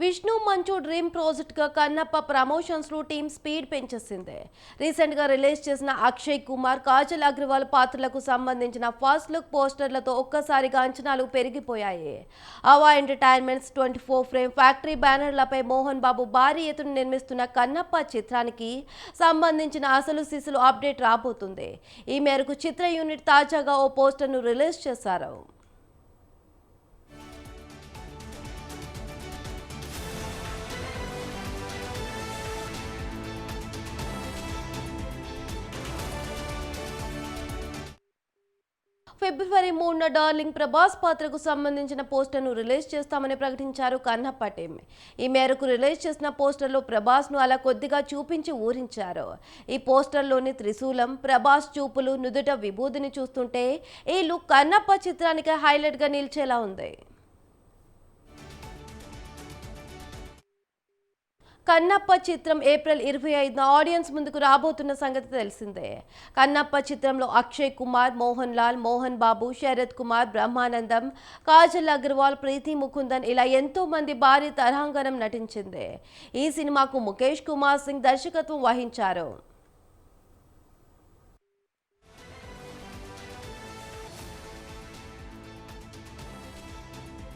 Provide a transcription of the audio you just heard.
Vishnu Manchu dream ప్రాజెక్ట్గా కన్నప్ప ప్రమోషన్స్లో team speed పెంచేసింది. రీసెంట్గా రిలీజ్ చేసిన అక్షయ్ కుమార్ కాజల్ అగ్రవాల్ పాత్రలకు సంబంధించిన ఫస్ట్ లుక్ పోస్టర్లతో ఒక్కసారిగా అంచనాలు పెరిగిపోయాయి. Ava entertainments twenty four frame factory బ్యానర్లపై Mohan Babu భారీ ఎత్తున నిర్మిస్తున్న కన్నప్ప చిత్రానికి సంబంధించిన అసలు సిసులు అప్డేట్ రాబోతుంది. ఈ మేరకు చిత్ర యూనిట్ తాజాగా ఓ పోస్టర్ను రిలీజ్ చేశారు. ఫిబ్రవరి మూడున డార్లింగ్ ప్రభాస్ పాత్రకు సంబంధించిన పోస్టర్ను రిలీజ్ చేస్తామని ప్రకటించారు కన్నప్ప టీం. ఈ మేరకు రిలీజ్ చేసిన పోస్టర్లో ప్రభాస్ను అలా కొద్దిగా చూపించి ఊరించారు. ఈ పోస్టర్లోని త్రిశూలం ప్రభాస్ చూపులు నుదుట విభూతిని చూస్తుంటే ఈ లుక్ కన్నప్ప చిత్రానికి హైలైట్గా నిలిచేలా ఉంది. కన్నప్ప చిత్రం ఏప్రిల్ ఇరవై ఐదున ఆడియన్స్ ముందుకు రాబోతున్న సంగతి తెలిసిందే. కన్నప్ప చిత్రంలో అక్షయ్ కుమార్ మోహన్ లాల్ మోహన్ బాబు శరత్ కుమార్ బ్రహ్మానందం కాజల్ అగర్వాల్ ప్రీతి ముకుందన్ ఇలా ఎంతో మంది భారీ తరాంగణం నటించింది. ఈ సినిమాకు ముఖేష్ కుమార్ సింగ్ దర్శకత్వం వహించారు.